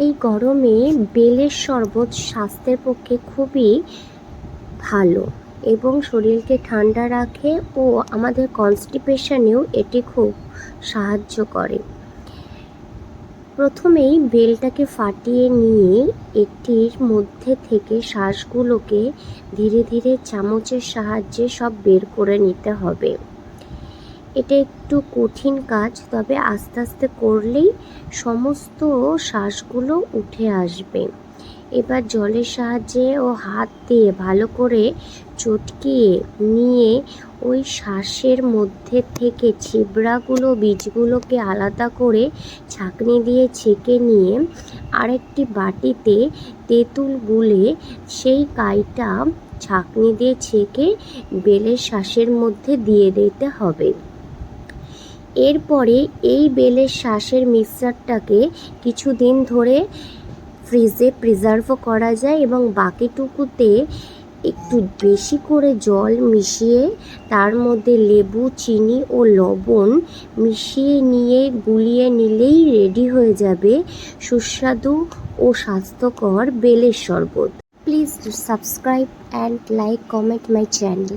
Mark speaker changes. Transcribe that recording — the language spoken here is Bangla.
Speaker 1: এই গরমে বেলের শরবত স্বাস্থ্যের পক্ষে খুবই ভালো এবং শরীরকে ঠান্ডা রাখে ও আমাদের কনস্টিপেশনেও এটি খুব সাহায্য করে। প্রথমেই বেলটাকে ফাটিয়ে নিয়ে এটির মধ্যে থেকে শ্বাসগুলোকে ধীরে ধীরে চামচের সাহায্যে সব বের করে নিতে হবে। এটা একটু কঠিন কাজ, তবে আস্তে আস্তে করলেই সমস্ত শ্বাসগুলো উঠে আসবে। এবার জলের সাহায্যে ও হাত দিয়ে ভালো করে চটকিয়ে নিয়ে ওই শ্বাসের মধ্যে থেকে ছিবড়াগুলো, বীজগুলোকে আলাদা করে ছাঁকনি দিয়ে ছেঁকে নিয়ে আরেকটি বাটিতে তেঁতুল গুলে সেই কাইটা ছাঁকনি দিয়ে ছেঁকে বেলের শ্বাসের মধ্যে দিয়ে দিতে হবে। এরপরে এই বেলের শ্বাসের মিক্সচারটাকে কিছুদিন ধরে ফ্রিজে প্রিজার্ভও করা যায় এবং বাকিটুকুতে একটু বেশি করে জল মিশিয়ে তার মধ্যে লেবু, চিনি ও লবণ মিশিয়ে নিয়ে, গুলিয়ে নিলেই রেডি হয়ে যাবে সুস্বাদু ও স্বাস্থ্যকর বেলের শরবত। Please subscribe and like comment my channel